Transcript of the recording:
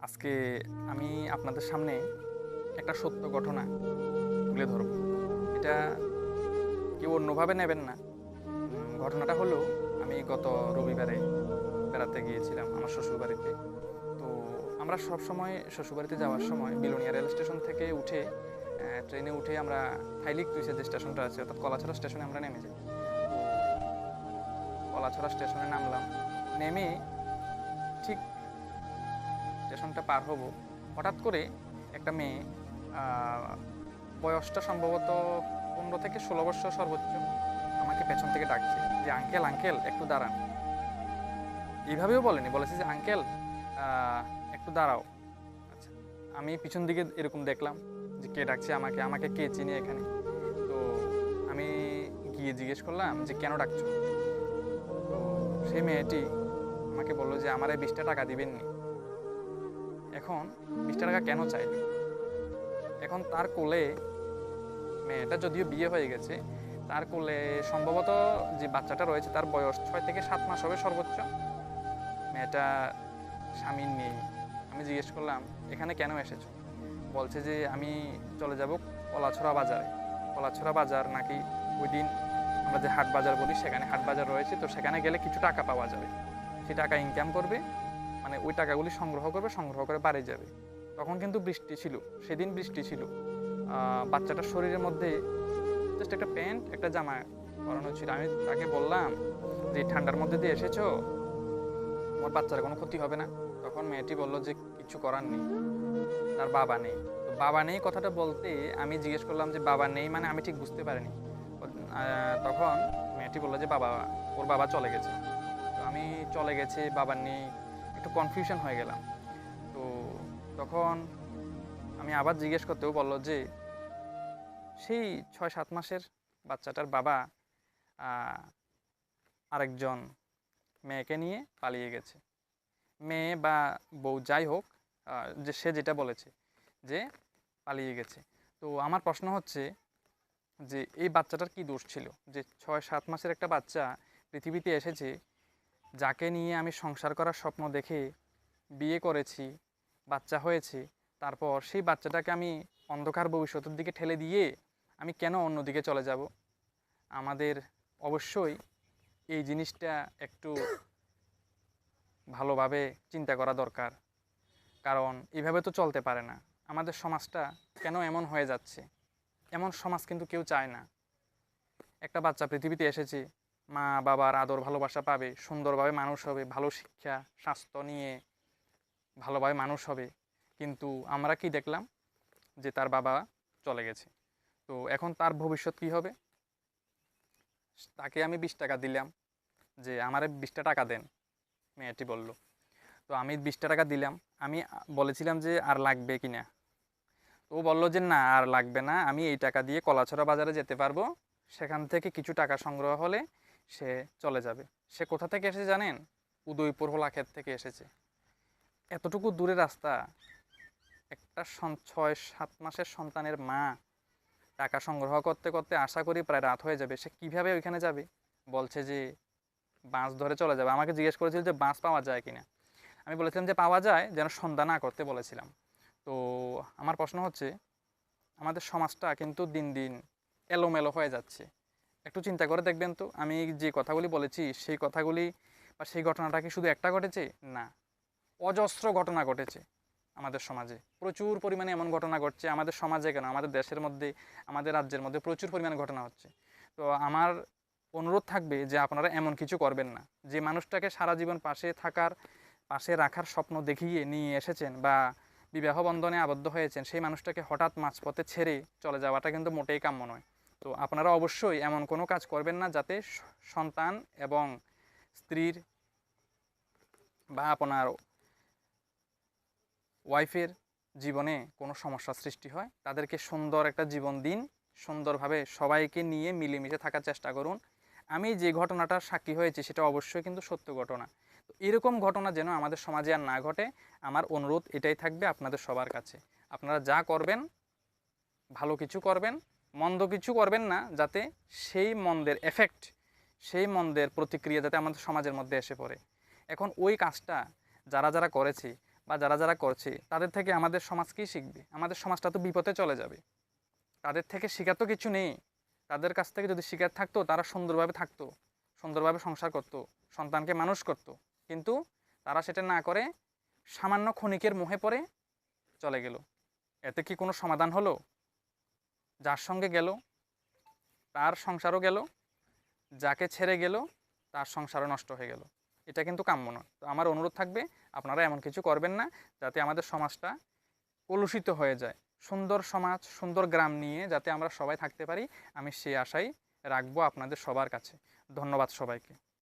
আজকে আমি আপনাদের সামনে একটা সত্য ঘটনা তুলে ধরব। এটা কেউ অন্যভাবে নেবেন না। ঘটনাটা হলো, আমি গত রবিবারে বেড়াতে গিয়েছিলাম আমার শ্বশুরবাড়িতে। তো আমরা সব সময় শ্বশুরবাড়িতে যাওয়ার সময় বিলোনিয়া রেল স্টেশন থেকে উঠে ট্রেনে উঠে আমরা থাইলিক তুইসে যে স্টেশনটা আছে, অর্থাৎ কলাছড়া স্টেশনে আমরা নেমে যাই। কলাছড়া স্টেশনে নামলাম। নেমে ঠিক স্টেশনটা পার হব। হঠাৎ করে একটা মেয়ে বয়সটা সম্ভবত পনেরো থেকে ষোলো বছর সর্বোচ্চ, আমাকে পেছন থেকে ডাকছে যে, আঙ্কেল আঙ্কেল, একটু দাঁড়ান। এইভাবেও বলেনি, বলেছে যে, আঙ্কেল একটু দাঁড়াও। আচ্ছা আমি পিছন দিকে এরকম দেখলাম যে, কে ডাকছে আমাকে আমাকে কে চিনি এখানে। তো আমি গিয়ে জিজ্ঞেস করলাম যে, কেন ডাকছো? তো সেই মেয়েটি আমাকে বলল যে, আমার এই বিশটা টাকা দিবেননি। এখন বিশটা টাকা কেন চাইবে এখন তার কোলে, মেয়েটা যদিও বিয়ে হয়ে গেছে, তার কোলে সম্ভবত যে বাচ্চাটা রয়েছে তার বয়স ছয় থেকে সাত মাস হবে সর্বোচ্চ। মেয়েটা স্বামীর নেই। আমি জিজ্ঞেস করলাম, এখানে কেন এসেছ? বলছে যে, আমি চলে যাব কলাছড়া বাজারে। কলাছড়া বাজার নাকি ওই দিন আমরা যে হাট বাজার বলি, সেখানে হাট বাজার রয়েছে, তো সেখানে গেলে কিছু টাকা পাওয়া যাবে। সেই টাকা ইনকাম করবে মানে ওই টাকাগুলি সংগ্রহ করবে, সংগ্রহ করে বাড়ি যাবে। তখন কিন্তু বৃষ্টি ছিল, সেদিন বৃষ্টি ছিল। বাচ্চাটার শরীরের মধ্যে জাস্ট একটা প্যান্ট, একটা জামা পরানো ছিল। আমি তাকে বললাম, যে ঠান্ডার মধ্যে দিয়ে এসেছ? আমার বাচ্চার কোনো ক্ষতি হবে না? তখন মেয়েটি বলল যে, কিছু করার নেই। তার বাবা নেই। বাবা নেই কথাটা বলতে আমি জিজ্ঞেস করলাম যে, বাবা নেই মানে আমি ঠিক বুঝতে পারিনি। তখন মেয়েটি বলল যে, বাবা, ওর বাবা চলে গেছে। তো আমি চলে গেছে, বাবা নেই। একটু কনফিউশন হয়ে গেলাম। তো তখন আমি আবার জিজ্ঞেস করতেও বলল যে, সেই ছয় সাত মাসের বাচ্চাটার বাবা আরেকজন মেয়েকে নিয়ে পালিয়ে গেছে। মেয়ে বা বউ যাই হোক যে সে যেটা বলেছে যে পালিয়ে গেছে। তো আমার প্রশ্ন হচ্ছে যে, এই বাচ্চাটার কি দোষ ছিল? যে ছয় সাত মাসের একটা বাচ্চা পৃথিবীতে এসেছে যাকে নিয়ে আমি সংসার করার স্বপ্ন দেখে বিয়ে করেছি, বাচ্চা হয়েছে, তারপর সেই বাচ্চাটাকে আমি অন্ধকার ভবিষ্যতের দিকে ঠেলে দিয়ে আমি কেন অন্যদিকে চলে যাব? আমাদের অবশ্যই এই জিনিসটা একটু ভালোভাবে চিন্তা করা দরকার। কারণ এভাবে তো চলতে পারে না। আমাদের সমাজটা কেন এমন হয়ে যাচ্ছে? এমন সমাজ কিন্তু কেউ চায় না। একটা বাচ্চা পৃথিবীতে এসেছে মা বাবার আদর ভালোবাসা পাবে, সুন্দরভাবে মানুষ হবে, ভালো শিক্ষা, স্বাস্থ্য নিয়ে ভালোভাবে মানুষ হবে। কিন্তু আমরা কি দেখলাম? যে তার বাবা চলে গেছে। তো এখন তার ভবিষ্যৎ কি হবে? তাকে আমি বিশ টাকা দিলাম যে, আমারে বিশটা টাকা দেন, মেয়েটি বলল। তো আমি বিশটা টাকা দিলাম। আমি বলেছিলাম যে, আর লাগবে কি না? তো ও বলল যে, না, আর লাগবে না। আমি এই টাকা দিয়ে কলাছড়া বাজারে যেতে পারব। সেখান থেকে কিছু টাকা সংগ্রহ হলে সে চলে যাবে। সে কোথা থেকে এসেছে জানেন? উদয়পুর হোলাক্ষেত থেকে এসেছে। এতটুকু দূরে রাস্তা, একটা ছয়, সাত মাসের সন্তানের মা টাকা সংগ্রহ করতে করতে আশা করি প্রায় রাত হয়ে যাবে। সে কীভাবে ওইখানে যাবে? বলছে যে বাস ধরে চলে যাবে। আমাকে জিজ্ঞেস করেছিল যে বাস পাওয়া যায় কিনা? আমি বলেছিলাম যে, পাওয়া যায়, যেন সন্ধ্যা না করতে বলেছিলাম। তো আমার প্রশ্ন হচ্ছে, আমাদের সমাজটা কিন্তু দিন দিন এলোমেলো হয়ে যাচ্ছে। একটু চিন্তা করে দেখবেন তো, আমি যে কথাগুলি বলেছি, সেই কথাগুলি বা সেই ঘটনাটা কি শুধু একটা ঘটেছে? না। অজস্র ঘটনা ঘটেছে আমাদের সমাজে। প্রচুর পরিমাণে এমন ঘটনা ঘটছে আমাদের সমাজে কেন? আমাদের দেশের মধ্যে, আমাদের রাজ্যের মধ্যে প্রচুর পরিমাণে ঘটনা হচ্ছে। তো আমার অনুরোধ থাকবে যে আপনারা এমন কিছু করবেন না। যে মানুষটাকে সারা জীবন পাশে থাকার, পাশে রাখার স্বপ্ন দেখিয়ে নিয়ে এসেছেন বা বিবাহ বন্ধনে আবদ্ধ হয়েছেন, সেই মানুষটাকে হঠাৎ মাঝপথে ছেড়ে চলে যাওয়াটা কিন্তু মোটেই কাম্য নয়। তো আপনারা অবশ্যই এমন কোনো কাজ করবেন না যাতে সন্তান এবং স্ত্রীর বা আপনার ওয়াইফের জীবনে কোনো সমস্যা সৃষ্টি হয়। তাদেরকে সুন্দর একটা জীবন দিন, সুন্দরভাবে সবাইকে নিয়ে মিলেমিশে থাকার চেষ্টা করুন। আমি যে ঘটনাটার সাক্ষী হয়েছি সেটা অবশ্যই কিন্তু সত্য ঘটনা। তো এরকম ঘটনা যেন আমাদের সমাজে আর না ঘটে, আমার অনুরোধ এটাই থাকবে আপনাদের সবার কাছে। আপনারা যা করবেন, ভালো কিছু করবেন মন্দ কিছু করবেন না, যাতে সেই মন্দের এফেক্ট সেই মন্দের প্রতিক্রিয়া যাতে আমাদের সমাজের মধ্যে এসে পড়ে। এখন ওই কাজটা যারা যারা করেছে বা যারা যারা করছে, তাদের থেকে আমাদের সমাজ কী শিখবে? আমাদের সমাজটা তো বিপথে চলে যাবে। তাদের থেকে শেখার তো কিছু নেই। তাদের কাছ থেকে যদি শিকার থাকতো, তারা সুন্দরভাবে থাকতো, সুন্দরভাবে সংসার করতো, সন্তানকে মানুষ করতো। কিন্তু তারা সেটা না করে, সামান্য ক্ষণিকের মোহে পড়ে চলে গেল। এতে কি কোনো সমাধান হলো? যার সঙ্গে গেল, তার সংসারও গেল, যাকে ছেড়ে গেল, তার সংসারও নষ্ট হয়ে গেল। এটা কিন্তু কাম্য নয়। তো আমার অনুরোধ থাকবে, আপনারা এমন কিছু করবেন না, যাতে আমাদের সমাজটা কলুষিত হয়ে যায়। সুন্দর সমাজ, সুন্দর গ্রাম নিয়ে যাতে আমরা সবাই থাকতে পারি, আমি সেই আশাই রাখব আপনাদের সবার কাছে। ধন্যবাদ সবাইকে।